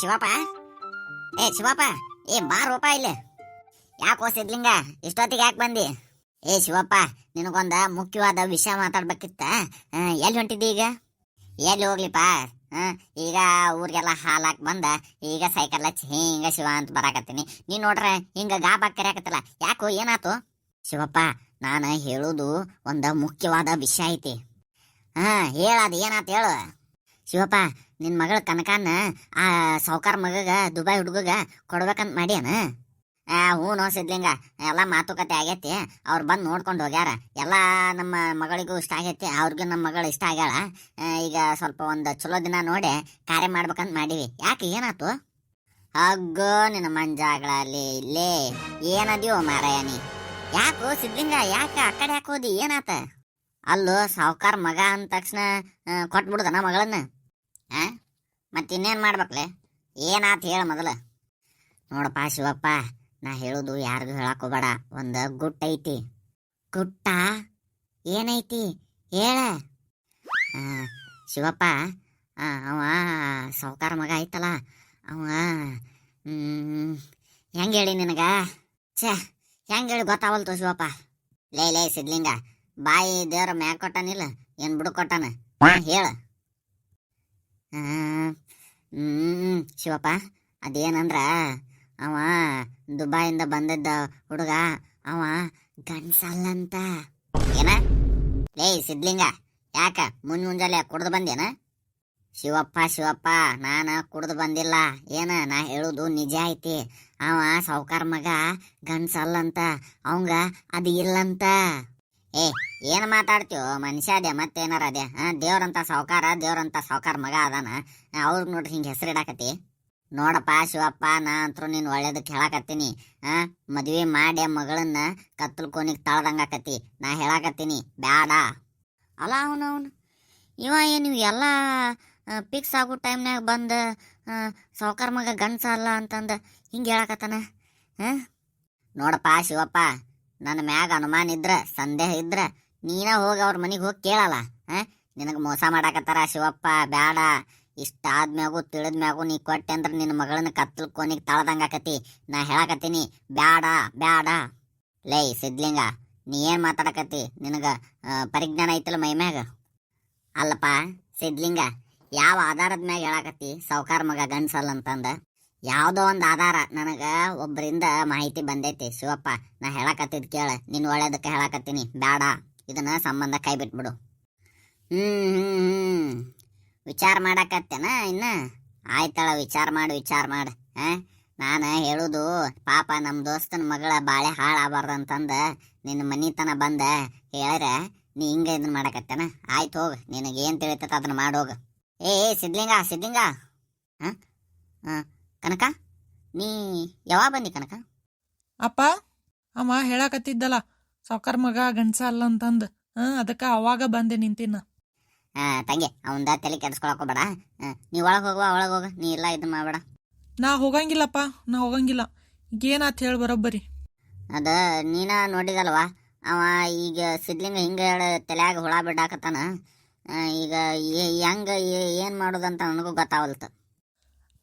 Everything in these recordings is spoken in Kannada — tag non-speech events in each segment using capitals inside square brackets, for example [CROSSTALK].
ಶಿವಪ್ಪ? ಏ ಶಿವಪ್ಪ, ಏ ಬಾ ರೂಪ ಇಲ್ಲಿ. ಯಾಕೆ ಓಸಿದ್ಲಿಂಗ ಇಷ್ಟೊತ್ತಿಗೆ ಯಾಕೆ ಬಂದಿ? ಏ ಶಿವಪ್ಪ, ನಿನಗೊಂದ ಮುಖ್ಯವಾದ ವಿಷಯ ಮಾತಾಡ್ಬೇಕಿತ್ತ? ಎಲ್ಲಿ ಹೊಂಟಿದ್ದಿ ಈಗ? ಎಲ್ಲಿ ಹೋಗ್ಲಿಪ್ಪ? ಈಗ ಊರಿಗೆಲ್ಲ ಹಾಲಾಕ್ ಬಂದ, ಈಗ ಸೈಕಲ್ ಹಚ್ಚಿ ಹಿಂಗ ಶಿವ ಅಂತ ಬರಾಕತ್ತೀನಿ. ನೀನ್ ನೋಡ್ರೆ ಹಿಂಗ ಗಾಬಾಕ್ ಕರೆಯಾಕತ್ತಲ್ಲ, ಯಾಕೋ ಏನಾತು? ಶಿವಪ್ಪ, ನಾನು ಹೇಳುದು ಒಂದ ಮುಖ್ಯವಾದ ವಿಷಯ ಐತಿ. ಹಾ, ಹೇಳದು ಏನಾತ ಹೇಳು. ಶಿವಪ್ಪ ನಿನ್ನ ಮಗಳ ಕನಕನ್ನ ಆ ಸಾವ್ಕಾರ ಮಗಗ ದುಬೈ ಹುಡುಗಗ ಕೊಡ್ಬೇಕಂತ ಮಾಡ್ಯಾನ? ಹ್ಞೂ ನೋ ಸಿದ್ಲಿಂಗ, ಎಲ್ಲ ಮಾತುಕತೆ ಆಗೈತಿ, ಅವ್ರು ಬಂದು ನೋಡ್ಕೊಂಡು ಹೋಗ್ಯಾರ. ಎಲ್ಲ ನಮ್ಮ ಮಗಳಿಗೂ ಇಷ್ಟ ಆಗೈತಿ, ಅವ್ರಿಗೂ ನಮ್ಮ ಮಗಳು ಇಷ್ಟ ಆಗ್ಯಾಳ. ಈಗ ಸ್ವಲ್ಪ ಒಂದು ಚಲೋ ದಿನ ನೋಡಿ ಕಾರ್ಯ ಮಾಡ್ಬೇಕಂತ ಮಾಡೀವಿ. ಯಾಕೆ ಏನಾಯ್ತು ಹಗ್ಗೋ ನಿನ್ನ ಮಂಜಾಗಳಲ್ಲಿ ಇಲ್ಲೇ, ಏನದ್ಯೋ ಮಾರಾಯಣಿ. ಯಾಕೋ ಸಿದ್ಲಿಂಗ, ಯಾಕೆ ಆ ಕಡೆ ಹಾಕೋದಿ ಏನಾತ? ಅಲ್ಲೋ, ಸಾವ್ಕಾರ ಮಗ ಅಂದ ತಕ್ಷಣ ಕೊಟ್ಬಿಡುದನ ಮಗಳನ್ನ? ಆ? ಮತ್ತಿನ್ನೇನು ಮಾಡ್ಬೇಕಲೆ? ಏನಾತ ಹೇಳ ಮೊದಲು. ನೋಡಪ್ಪ ಶಿವಪ್ಪ ನಾ ಹೇಳೋದು ಯಾರಿಗೂ ಹೋಗ್ಬೇಡ. ಒಂದು ಗುಟ್ಟ ಐತಿ. ಗುಟ್ಟ? ಏನೈತಿ? ಹೇಳ. ಶಿವಪ್ಪ ಅವ ಸಾವುಕಾರ ಮಗ ಐತಲ್ಲ ಅವ ಹೆಂಗೆ ಹೇಳಿ ನಿನಗೆ? ಛೇ ಹೆಂಗೆ ಹೇಳಿ ಗೊತ್ತಾವಲ್ತು ಶಿವಪ್ಪ? ಲೇ ಲೇ ಸಿದ್ಲಿಂಗ ಬಾಯಿ ದೇವ್ರ ಮ್ಯಾಗ ಕೊಟ್ಟಾನಿಲ್ಲ ಏನು ಬಿಡು ಕೊಟ್ಟಾನ? ಹೇಳ. ಹ್ಮ್ ಶಿವಪ್ಪ, ಅದೇನಂದ್ರ ಅವ ದುಬಾಯಿಂದ ಬಂದಿದ್ದ ಹುಡುಗ, ಅವ ಗಂಡ್ಸಲ್ಲಂತ. ಏನ? ಲೇ ಸಿದ್ಲಿಂಗ, ಯಾಕ ಮುನ್ ಮುಂಜಾನೆ ಕುಡ್ದು ಬಂದೇನ? ಶಿವಪ್ಪ ಶಿವಪ್ಪ, ನಾನ ಕುಡ್ದು ಬಂದಿಲ್ಲ. ಏನ, ನಾ ಹೇಳುದು ನಿಜ ಐತಿ. ಅವ ಸಾವುಕಾರ ಮಗ ಗಂಡ್ಸಲ್ಲಂತ, ಅವಂಗ ಅದು ಇಲ್ಲಂತ. ಏ, ಏನು ಮಾತಾಡ್ತೀವೋ ಮನುಷ್ಯ ಅದೇ, ಮತ್ತೇನಾರ ಅದೇ? ಹಾಂ ದೇವ್ರಂತ ಸಾವುಕಾರ ದೇವ್ರಂತ ಸಾವುಕಾರ ಮಗ ಅದಾನ. ಅವ್ರಿಗೆ ನೋಡ್ರಿ ಹಿಂಗೆ ಹೆಸರಿಡಾಕತಿ ನೋಡಪ್ಪ ಶಿವಪ್ಪ, ನಾ ಅಂತೂ ನೀನು ಒಳ್ಳೇದಕ್ಕೆ ಹೇಳಾಕತ್ತೀನಿ. ಹಾಂ ಮದುವೆ ಮಾಡಿ ಮಗಳನ್ನ ಕತ್ತಲು ಕೋನಿಗೆ ತಳ್ದಂಗಾಕತಿ ನಾ ಹೇಳಾಕತ್ತೀನಿ. ಬ್ಯಾಡ. ಅಲ್ಲ ಅವನು ಅವನು. ಇವ ಏನು ಎಲ್ಲ ಫಿಕ್ಸ್ ಆಗೋ ಟೈಮ್ನಾಗ ಬಂದು ಸಾವುಕಾರ ಮಗ ಗಂಡ್ಸ ಅಲ್ಲ ಅಂತಂದು ಹಿಂಗೆ ಹೇಳಾಕತ್ತಾನ? ಹಾಂ ನೋಡಪ್ಪ ಶಿವಪ್ಪ ನನ್ನ ಮ್ಯಾಗ ಅನುಮಾನ ಇದ್ರ, ಸಂದೇಹ ಇದ್ರ, ನೀನ ಹೋಗಿ ಅವ್ರ ಮನೆಗೆ ಹೋಗಿ ಕೇಳಲ್ಲ ನಿನಗೆ ಮೋಸ ಮಾಡಾಕತ್ತಾರ ಶಿವಪ್ಪ, ಬ್ಯಾಡ. ಇಷ್ಟ ಆದ್ಮ್ಯಾಗು ತಿಳಿದ್ಮ್ಯಾಗು ನೀ ಕೊಟ್ಟೆ ಅಂದ್ರೆ ನಿನ್ನ ಮಗಳನ್ನ ಕತ್ತಲ್ ಕೋನಿಗೆ ತಳದಂಗಾಕತಿ ನಾ ಹೇಳಾಕತ್ತೀನಿ, ಬ್ಯಾಡ ಬ್ಯಾಡ. ಲೇ, ಸಿದ್ಲಿಂಗ, ನೀ ಏನು ಮಾತಾಡಕತ್ತಿ? ನಿನಗೆ ಪರಿಜ್ಞಾನ ಐತಲ್ಲ ಮೈ ಮ್ಯಾಗ? ಅಲ್ಲಪ್ಪ, ಸಿದ್ಲಿಂಗ, ಯಾವ ಆಧಾರದ ಮ್ಯಾಗ ಹೇಳಾಕತ್ತಿ? ಸೌಕಾರ ಮಗ ಗಂಡ್ಸಲ್ಲ ಅಂತಂದ. ಯಾವುದೋ ಒಂದು ಆಧಾರ. ನನಗೆ ಒಬ್ಬರಿಂದ ಮಾಹಿತಿ ಬಂದೈತಿ. ಶಿವಪ್ಪ ನಾ ಹೇಳಕತ್ತಿದ್ ಕೇಳ. ನಿನ್ನ ಒಳ್ಳೇದಕ್ಕೆ ಹೇಳಕತ್ತೀನಿ. ಬೇಡ ಇದನ್ನ ಸಂಬಂಧ ಕೈ ಬಿಟ್ಬಿಡು. ಹ್ಞೂ ಹ್ಞೂ ಹ್ಞೂ ವಿಚಾರ ಮಾಡಕತ್ತೇನ ಇನ್ನು? ಆಯ್ತಳ ವಿಚಾರ ಮಾಡು ವಿಚಾರ ಮಾಡು. ಹಾಂ? ನಾನು ಹೇಳೋದು ಪಾಪ ನಮ್ಮ ದೋಸ್ತನ ಮಗಳ ಬಾಳೆ ಹಾಳಾಗಬಾರ್ದಂತಂದ ನಿನ್ನ ಮನಿತನ ಬಂದ. ಹೇಳ್ರೆ ನೀ ಹಿಂಗೆ ಇದನ್ನ ಮಾಡಕತ್ತೇನ? ಆಯ್ತು ಹೋಗು. ನಿನಗೇನು ತಿಳಿತೈತೆ ಅದನ್ನ ಮಾಡೋಗ ಏ, ಸಿದ್ಲಿಂಗ ಸಿದ್ಲಿಂಗ. ಹಾಂ? ಹಾ? ಕನಕ? ನೀ ಯಾವಾಗ ಬಂದಿ ಕನಕ? ಅಪ್ಪ ಅಮ್ಮ ಹೇಳಕತ್ತಿದ್ದಲ್ಲ ಸೌಕರ್ ಮಗ ಗಂಡ್ಸ ಅಲ್ಲ ಅಂತಂದು. ಹಾ ಅದಕ್ಕೆ ಅವಾಗ ಬಂದೆ ನಿಂತಿನ ಹಾ ತಂಗಿ ಅವಂದ ತಲೆ ಕೆಡಿಸ್ಕೊಳಕ್ ಹೋಗ್ಬೇಡ. ನೀ ಒಳಗೆ ಹೋಗುವ ಒಳಗೆ ಹೋಗ. ನೀ ಇಲ್ಲ ಇದು ಮಾಡಬೇಡ. ನಾ ಹೋಗಂಗಿಲ್ಲಪ್ಪ ನಾ ಹೋಗಂಗಿಲ್ಲ. ಈಗೇನಾತ್ ಹೇಳಿ ಬರೋಬ್ಬರಿ. ಅದ ನೀನ ನೋಡಿದಲ್ವಾ? ಅವ ಈಗ ಸಿದ್ಲಿಂಗ ಹಿಂಗ ಹೇಳ ತಲ್ಯಾಗ ಹುಳ ಬಿಡಾಕತ್ತಾನ ಆ, ಈಗ ಹೆಂಗ ಏನ್ ಮಾಡೋದಂತ ನನಗೂ ಗೊತ್ತಾವಲ್ತು.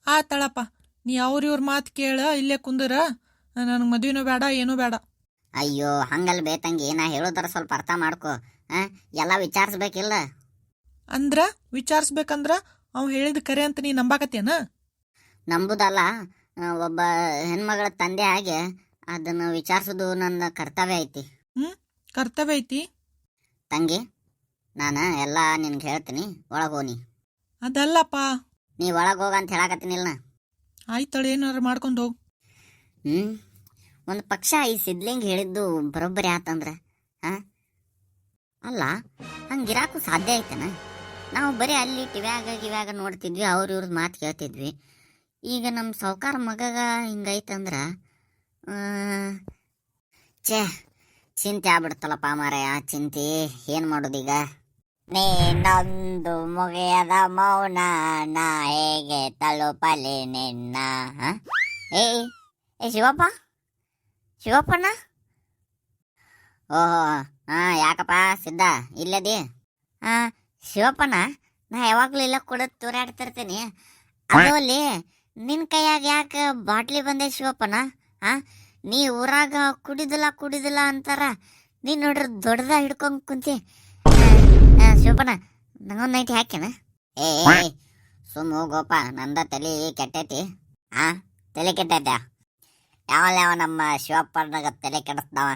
ಆತಳಪ್ಪ ನೀ ಅವ್ರ ಇವ್ರ ಮಾತು ಕೇಳ ಇಲ್ಲೇ ಕುಂದ್ರ. ನನಗೆ ಮದ್ವಿನೂ ಬೇಡ ಏನೂ ಬೇಡ. ಅಯ್ಯೋ ಹಂಗಲ್ ಬೇ ತಂಗಿ ನಾ ಹೇಳೋದರ ಸ್ವಲ್ಪ ಅರ್ಥ ಮಾಡ್ಕೊ. ಆ ಎಲ್ಲ ವಿಚಾರಿಸ್ಬೇಕಿಲ್ಲ? ಅಂದ್ರ ವಿಚಾರಿಸ್ಬೇಕಂದ್ರ ಅವ್ ಹೇಳಿದ ಕರೆ ಅಂತ ನೀ ನಂಬಾಕತ್ತೇನ? ನಂಬುದಲ್ಲ ಆ, ಒಬ್ಬ ಹೆಣ್ಮಗಳ ತಂದೆ ಹಾಗೆ ಅದನ್ನು ವಿಚಾರಿಸೋದು ನನ್ನ ಕರ್ತವ್ಯ ಐತಿ. ಕರ್ತವ್ಯ ಐತಿ. ತಂಗಿ ನಾನು ಎಲ್ಲ ನಿನ್ಗೆ ಹೇಳ್ತೀನಿ ಒಳಗೆ ಹೋಗಿ ಅದಲ್ಲಪ್ಪ. ನೀ ಒಳಗೆ ಹೋಗ ಅಂತ ಹೇಳಕತ್ತೀನಿಲ್ಲ ಆಯ್ತಳ, ಏನಾರ ಮಾಡ್ಕೊಂಡು ಹೋಗ್. ಹ್ಞೂ ಒಂದು ಪಕ್ಷ ಈ ಸಿದ್ಲಿಂಗ್ ಹೇಳಿದ್ದು ಬರೋಬ್ಬರಿ ಆತಂದ್ರೆ, ಹಾಂ? ಅಲ್ಲ, ಹಂಗಿರಾಕು ಸಾಧ್ಯ ಐತನ? ನಾವು ಬರೀ ಅಲ್ಲಿ ಟಿವ್ಯಾಗ, ಗಿವ್ಯಾಗ ನೋಡ್ತಿದ್ವಿ, ಅವ್ರ ಇವ್ರದ್ದು ಮಾತು ಕೇಳ್ತಿದ್ವಿ. ಈಗ ನಮ್ಮ ಸಾವ್ಕಾರ ಮಗಗ ಹಿಂಗೈತಂದ್ರ ಛೇ, ಚಿಂತೆ ಆಗ್ಬಿಡ್ತಲ್ಲಪ್ಪ ಮಾರಾಯ, ಚಿಂತೆ, ಏನು ಮಾಡೋದೀಗ? ನೀನೊಂದು ಮುಗಿಯದ ಮೌನ, ನಾ ಹೇಗೆ ತಲುಪಲಿ ನಿನ್ನ? ಏ ಏ, ಶಿವಪ್ಪ? ಶಿವಪ್ಪನ ಓಹೋ, ಹಾ, ಯಾಕಪ್ಪ, ಸಿದ್ಧ, ಇಲ್ಲದಿ? ಹಾ ಶಿವಪ್ಪನ ನಾ ಯಾವಾಗ್ಲೂ ಇಲ್ಲ ಕೂಡ ತೂರಾಡ್ತಿರ್ತೀನಿ. ಅದು ಅಲ್ಲಿ, ನಿನ್ ಕೈಯಾಗ ಯಾಕೆ ಬಾಟ್ಲಿ ಬಂದೆ ಶಿವಪ್ಪನ ಹಾ? ನೀ ಊರಾಗ ಕುಡಿದಿಲ್ಲ ಕುಡಿದಿಲ್ಲ ಅಂತಾರ, ನೀನ್ ನೋಡ್ರಿ ದೊಡ್ಡದ ಹಿಡ್ಕೊಂಡ್ ಕುಂತಿ ಆ, ನಂಗೊಂದು ನೈಟಿ ಹಾಕ್ಯನ? ಏ ಸುಮ್ಮ ಗೋಪ ನಂದ ತಲೆ ಕೆಟ್ಟೈತಿ. ಆ ತಲೆ ಕೆಟ್ಟೈತೆ ಯಾವ ಯಾವ ನಮ್ಮ ಶಿವಪ್ಪನಾಗ ತಲೆ ಕೆಡಿಸ್ತಾವ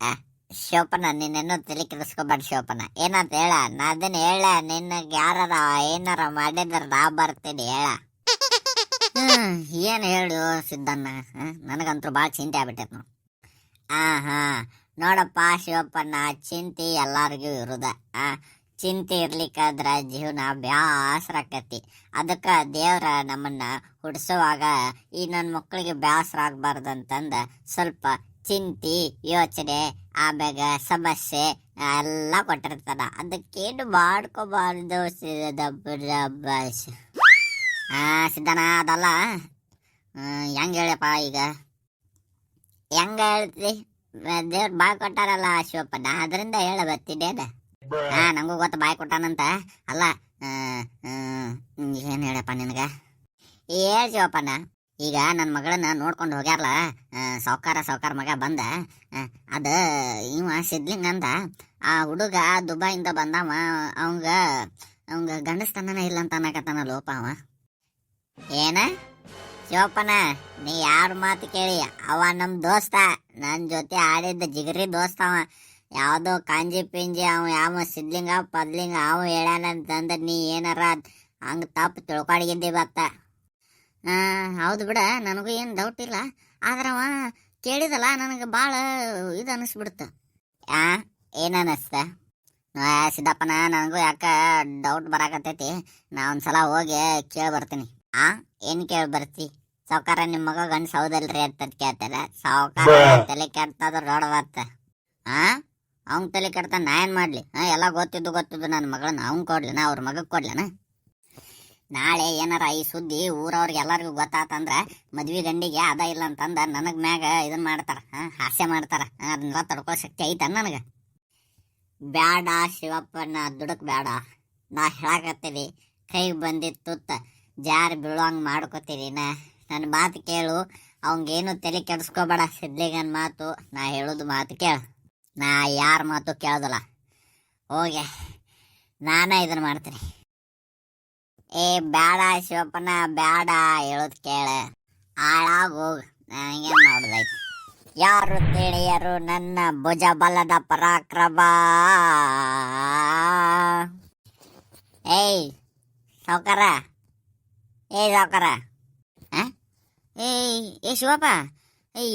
ಆ ಶಿವಪ್ಪನ ನಿನ್ನೆನ್ನೂ ತಲೆ ಕೆಡಿಸ್ಕೊಬೇಡ ಶಿವಪ್ಪನ ಏನಂತ ಹೇಳ? ನಾ ಅದನ್ನ ಹೇಳ ನಿನ್ನಗೆ ಯಾರ ಏನಾರ ಮಾಡಿದ್ರ ನಾ ಬರ್ತೀನಿ ಹೇಳ. [LAUGHS] ಏನು ಹೇಳು ಸಿದ್ದಣ್ಣ? ನನಗಂತೂ ಭಾಳ ಚಿಂತೆ ಆಗ್ಬಿಟ್ಟೈತೆ ನೋಡು. ಆ ಹಾ ನೋಡಪ್ಪ ಶಿವಪ್ಪನ ಚಿಂತೆ ಎಲ್ಲರಿಗೂ ಇರುದ. ಆ ಚಿಂತೆ ಇರ್ಲಿಕ್ಕಾದ್ರ ಜೀವನ ಬ್ಯಾಸರ ಆಕತಿ ಅದಕ್ಕ ದೇವ್ರ ನಮ್ಮನ್ನ ಹುಡ್ಸುವಾಗ ಈ ನನ್ನ ಮಕ್ಕಳಿಗೆ ಬ್ಯಾಸರ ಆಗ್ಬಾರ್ದಂತಂದ ಸ್ವಲ್ಪ ಚಿಂತಿ, ಯೋಚನೆ, ಆಮ್ಯಾಗ ಸಮಸ್ಯೆ ಎಲ್ಲ ಕೊಟ್ಟಿರ್ತಾನ ಅದಕ್ಕೇನು ಮಾಡ್ಕೋಬಾರ್ದು ಸಿದ್ಧನ ಅದಲ್ಲ ಹೆಂಗ ಹೇಳಪ್ಪ ಈಗ? ಹೆಂಗ ಹೇಳ್ತಿ? ದೇವ್ರು ಬಾಯ್ ಕೊಟ್ಟಾರಲ್ಲ ಶಿವಪ್ಪನ, ಅದರಿಂದ ಹೇಳ ಬರ್ತಿದ್ದೇನ ಹಾ, ನಂಗೂ ಗೊತ್ತ ಬಾಯ್ ಕೊಟ್ಟಾನಂತ. ಅಲ್ಲ ಏನು ಹೇಳಪ್ಪ ನಿನಗ? ಹೇಳ್ ನಾ ಈಗ ನನ್ನ ಮಗಳನ್ನ ನೋಡ್ಕೊಂಡು ಹೋಗ್ಯಾರಲ್ಲ ಸೌಕಾರ ಸಾವ್ಕಾರ ಮಗ ಬಂದ. ಅದ ಇವ ಸಿದ್ಲಿಂಗ್ ಅಂದ. ಆ ಹುಡುಗ ದುಬೈಯಿಂದ ಬಂದವ. ಅವಂಗ ಅವಂಗ ಗಂಡಸ್ತನ ಇಲ್ಲ ಅಂತ ಅನ್ನಕತ್ತಾನ ಲೋಪ ಅವ ಏನ? ಶಿವಪ್ಪನ ನೀ ಯಾರ ಮಾತು ಕೇಳಿ? ಅವ ನಮ್ಮ ದೋಸ್ತ. ನನ್ನ ಜೊತೆ ಆಡಿದ್ದ ಜಿಗರಿ ಅವ. ಯಾವ್ದೋ ಕಾಂಜಿ ಪಿಂಜಿ ಅವ ಯಾವ ಸಿದ್ಲಿಂಗ ಪದ್ಲಿಂಗ ಅವ ಹೇಳ್ಯಾನಂತಂದ್ರೆ ನೀ ಏನಾರ ಹಂಗೆ ತಪ್ಪು ತಿಳ್ಕೊಂಡಿದ್ದೆ ಬತ್ತ ಹೌದು ಬಿಡ ನನಗೂ ಏನು ಡೌಟ್ ಇಲ್ಲ. ಆದ್ರೆ ಅವ ಕೇಳಿದಲ್ಲ ನನಗೆ ಭಾಳ ಇದು ಅನ್ನಿಸ್ಬಿಡ್ತು ಆ ಏನ್ ಅನಿಸ್ತ? ಆ, ಸಿದ್ದಪ್ಪನ ನನಗೂ ಯಾಕ ಡೌಟ್ ಬರಾಕತ್ತೈತಿ? ನಾ ಒಂದ್ಸಲ ಹೋಗಿ ಕೇಳಿ ಬರ್ತೀನಿ. ಆ ಏನು ಕೇಳಿ ಬರ್ತಿ? ಸಾವುಕಾರ ನಿಮ್ಮ ಮಗ ಗಂಡು ಸೌದಲ್ರಿ ಅಂತ ಕೇಳ್ತಾರ ಸಾವುಕಾರ ತಲೆ ಕೆಡ್ತದ ನೋಡ್ಬಾರ್ತ ಆ? ಅವ್ನ್ ತಲೆ ಕೆಡ್ತಾ ನಾ ಏನು ಮಾಡಲಿ? ಹಾಂ, ಎಲ್ಲ ಗೊತ್ತಿದ್ದು ಗೊತ್ತಿದ್ದು ನನ್ನ ಮಗಳನ್ನ ಅವ್ನ್ ಕೊಡ್ಲಿನ ಅವ್ರ ಮಗಕ್ಕೆ ಕೊಡ್ಲಿನ? ನಾಳೆ ಏನಾರ ಈ ಸುದ್ದಿ ಊರವ್ರಿಗೆ ಎಲ್ಲರಿಗೂ ಗೊತ್ತಾತಂದ್ರೆ ಮದ್ವೆ ಗಂಡಿಗೆ ಅದ ಇಲ್ಲ ಅಂತಂದ ನನಗೆ ಮ್ಯಾಗ ಇದನ್ನ ಮಾಡ್ತಾರ, ಹಾಂ, ಹಾಸ್ಯ ಮಾಡ್ತಾರ ಅದನ್ನೆಲ್ಲ ತಡ್ಕೋ ಶಕ್ತಿ ಐತ ನನಗೆ? ಬ್ಯಾಡ ಶಿವಪ್ಪನ ದುಡಕ್ ಬ್ಯಾಡ. ನಾ ಹೇಳಕತ್ತೀವಿ ಕೈಗೆ ಬಂದಿದ್ದ ತುತ್ತ ಜಾರಿ ಬೀಳೋಂಗೆ ಮಾಡ್ಕೋತೀನಿ, ನಾ. ನನ್ನ ಮಾತು ಕೇಳು, ಅವಂಗೇನು ತಲೆ ಕೆಡಿಸ್ಕೋಬೇಡ, ಸಿದ್ಲಿಗನ್ ಮಾತು, ನಾ ಹೇಳೋದು ಮಾತು ಕೇಳು. ನಾ ಯಾರ ಮಾತು ಕೇಳೋದಲ್ಲ. ಹೋಗೆ, ನಾನೇ ಇದನ್ನು ಮಾಡ್ತೀನಿ. ಏ ಬೇಡ ಶಿವಪ್ಪನ, ಬ್ಯಾಡ ಹೇಳೋದು ಕೇಳ. ಹಾಳಾಗ್ ಹೋಗು ನನಗೆ ಮಾಡೋದೈತಿ ಯಾರು ತಿಳಿಯರು ನನ್ನ ಭುಜ ಬಲದ ಪರಾಕ್ರಮ? ಏಯ್, ಸಾವ್ಕಾರ. ಏಯ್ ಸಾವ್ಕಾರ? ಏಯ್, ಏ, ಶಿವಪ್ಪ.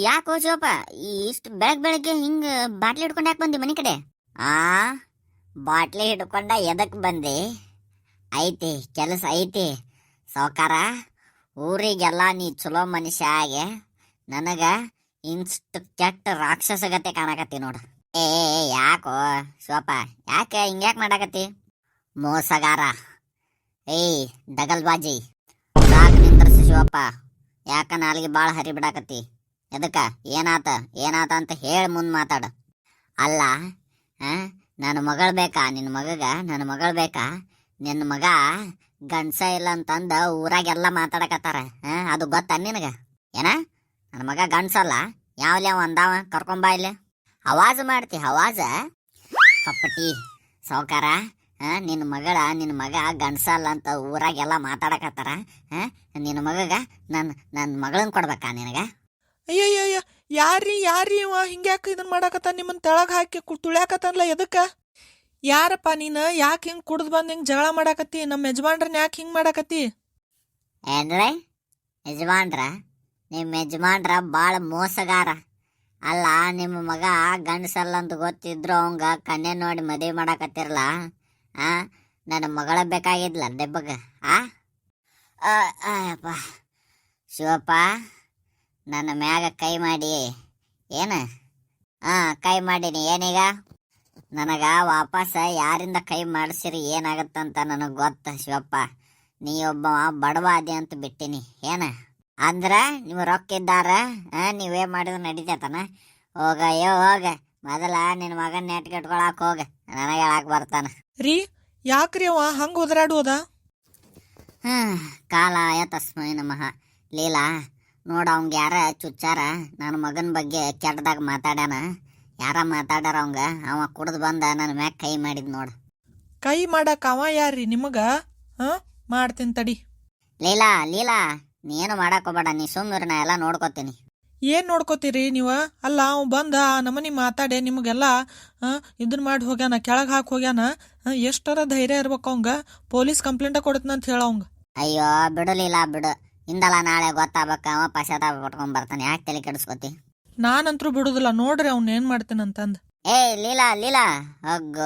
ಯಾಕೋ ಶಿವಪ್ಪ ಇಷ್ಟು ಬೆಳಗ್ ಬೆಳಗ್ಗೆ ಹಿಂಗ ಬಾಟ್ಲಿ ಹಿಡ್ಕೊಂಡು ಯಾಕೆ ಬಂದಿ ಮನೆ ಕಡೆ? ಆ? ಬಾಟ್ಲಿ ಹಿಡ್ಕೊಂಡ ಎದಕ್ ಬಂದೆ? ಐತಿ ಕೆಲಸ ಐತಿ. ಸಾವ್ಕಾರ ಊರಿಗೆಲ್ಲ ನೀ ಚಲೋ ಮನುಷ್ಯ ಆಗೆ ನನಗ ಇನ್ಷ್ಟು ಕೆಟ್ಟ ರಾಕ್ಷಸಗತೆ ಕಾಣಕತ್ತಿ ನೋಡು. ಏ ಏ, ಯಾಕೋ? ಶಿವಪ್ಪ ಯಾಕೆ ಹಿಂಗ್ಯಾಕೆ ಮಾಡಾಕತ್ತಿ? ಮೋಸಗಾರ. ಏಯ್ ದಗಲ್ಬಾಜಿ. ಬಾಜಿ ನಿಂತರ್ಸಿ ಶಿವಪ್ಪ ಯಾಕ ನಾಲ್ಗೆ ಭಾಳ ಹರಿ ಬಿಡಾಕತ್ತಿ ಎದಕ್ಕ? ಏನಾತ? ಏನಾತ ಅಂತ ಹೇಳಿ ಮುಂದೆ ಮಾತಾಡು. ಅಲ್ಲ ನನ್ನ ಮಗಳು ಬೇಕಾ? ನಿನ್ನ ಮಗಗ? ನನ್ನ ಮಗಳು ಬೇಕಾ? ನಿನ್ನ ಮಗ ಗಂಡಸ ಇಲ್ಲ ಅಂತಂದು ಊರಾಗೆಲ್ಲ ಮಾತಾಡಕತ್ತಾರ. ಅದು ಗೊತ್ತ ನಿನಗೆ? ಏನ? ನನ್ನ ಮಗ ಗಂಡಸಲ್ಲ ಯಾವಲೇ ಅಂದಾವ? ಕರ್ಕೊಂಬಾ ಇಲ್ಲಿ. ಅವಾಜ್ ಮಾಡ್ತಿ, ಅವಾಜ. ಕಪ್ಪಟಿ, ಸಾವ್ಕಾರ ನಿನ್ನ ಮಗಳ ನಿನ್ನ ಮಗ ಗಂಡಸಲ್ಲ ಅಂತ ಊರಾಗೆಲ್ಲ ಮಾತಾಡಕತ್ತಾರ. ನಿನ್ನ ಮಗಗ ನನ್ನ ನನ್ನ ಮಗಳನ್ನ ಕೊಡ್ಬೇಕಾ ನಿನಗ? ಅಯ್ಯಯ್ಯಯ್ಯ, ಯಾರ್ರಿ ಯಾರ್ರಿ ಇವ? ಹಿಂಗ್ಯಾಕ ಇದನ್ನ ಮಾಡಾಕತ್ತ ನಿಮ್ಮನ್ನು ತೆಳಗೆ ಹಾಕಿ ಕು- ತುಳ್ಯಾಕತ್ತನ್ಲ ಎದಕ್ಕ? ಯಾರಪ್ಪ ನೀನು? ಯಾಕೆ ಹಿಂಗೆ ಕುಡ್ದು ಬಂದು ಹಿಂಗ್ ಜಗಳ ಮಾಡಾಕತ್ತಿ? ನಮ್ಮ ಯಜಮಾನ್ರನ್ನ ಯಾಕೆ ಹಿಂಗೆ ಮಾಡಾಕತ್ತಿ? ಏನ್ರೆ, ಯಜಮಾನ್ರ ನಿಮ್ಮ ಯಜಮಾನ್ರ ಭಾಳ ಮೋಸಗಾರ. ಅಲ್ಲ ನಿಮ್ಮ ಮಗ ಗಂಡಸಲ್ಲ ಅಂತ ಗೊತ್ತಿದ್ರು ಅವಂಗ ಕನ್ಯೆ ನೋಡಿ ಮದುವೆ ಮಾಡಾಕತ್ತಿರಲ್ಲ ಆ ನನ್ನ ಮಗಳ ಬೇಕಾಗಿದ್ಲ ದೆಬ್ಬಗ? ಆ? ಶಿವಪ್ಪ ನನ್ನ ಮ್ಯಾಗ ಕೈ ಮಾಡಿ. ಏನ? ಹಾಂ ಕೈ ಮಾಡೀನಿ. ಏನೀಗ? ನನಗ ವಾಪಸ್ ಯಾರಿಂದ ಕೈ ಮಾಡಿಸಿರಿ ಏನಾಗತ್ತಂತ ನನಗೆ ಗೊತ್ತ ಶಿವಪ್ಪ. ನೀ ಒಬ್ಬ ಬಡವ ಅದಿ ಅಂತ ಬಿಟ್ಟಿನಿ. ಏನ? ಅಂದ್ರ ನೀವು ರೊಕ್ಕ ಇದ್ದಾರ ನೀವೇ ಮಾಡಿದ್ರೆ ನಡೀತೈತನ? ಹೋಗ ಯೋ ಹೋಗ. ಮೊದಲ ನಿನ್ನ ಮಗನ ನೆಟ್ ಕಟ್ಕೊಳಕ್ ಹೋಗ. ನನಗೆ ಹೇಳಕ್ ಬರ್ತಾನ. ರೀ ಯಾಕ್ರಿ ಅವ ಹಂಗ್ ಒದರಾಡೋದ ಹ್ಮ್, ಕಾಲಾಯ ತಸ್ಮೈ ನಮಃ. ಲೀಲಾ ನೋಡ ಅವಂಗ ಯಾರ ಚುಚ್ಚಾರ? ನನ್ನ ಮಗನ ಬಗ್ಗೆ ಕೆಟ್ಟದಾಗ ಮಾತಾಡ್ಯಾನ. ಯಾರ ಮಾತಾಡ್ಯಾರ ಅವಂಗ? ಅವ ಕುಡ್ದು ಬಂದ ನನ್ನ ಮ್ಯಾಕ್ ಕೈ ಮಾಡಿದ್ ನೋಡು. ಕೈ ಮಾಡಕ್ ಅವ ಯಾರ್ರಿ ನಿಮಗ? ಹಾ? ಮಾಡ್ತೀನಿ ತಡಿ. ಲೀಲಾ ಲೀಲಾ ನೀನು ಮಾಡಕ್ ಹೋಗ್ಬೇಡ ನೀ ಸುಮ್ಮನೆ ನಾ ಎಲ್ಲ ನೋಡ್ಕೋತೀನಿ. ಏನ್ ನೋಡ್ಕೋತೀರಿ ನೀವ? ಅಲ್ಲ ಅವ್ ಬಂದ ಆ ನಮನಿ ಮಾತಾಡೆ ನಿಮಗೆಲ್ಲ ಇದನ್ ಮಾಡಿ ಹೋಗ್ಯಾನ ಕೆಳಗ್ ಹಾಕಿ ಹೋಗ್ಯಾನ. ಎಷ್ಟರ ಧೈರ್ಯ ಇರ್ಬೇಕು ಅವಂಗ? ಪೊಲೀಸ್ ಕಂಪ್ಲೇಂಟ್ ಕೊಡ್ತನಂತ ಹೇಳ ಅವಂಗ. ಅಯ್ಯೋ ಬಿಡು ಲೀಲಾ ಬಿಡು. ಇಂದಲ್ಲ ನಾಳೆ ಗೊತ್ತಾಗಬೇಕ ಅವ ಪಶ್ಚಾತ್ತಾಪ ಪಟ್ಕೊಂಡ್ ಬರ್ತಾನೆ. ಯಾಕೆ ತಲೆ ಕೆಡಿಸ್ಕೋತಿ? ನಾನಂತರೂ ಬಿಡುದಿಲ್ಲ. ನೋಡ್ರಿ ಅವ್ನ ಏನ್ ಮಾಡ್ತೀನಂತಂದ್. ಏ ಲೀಲಾ ಲೀಲಾ ಹಗ್ಗ.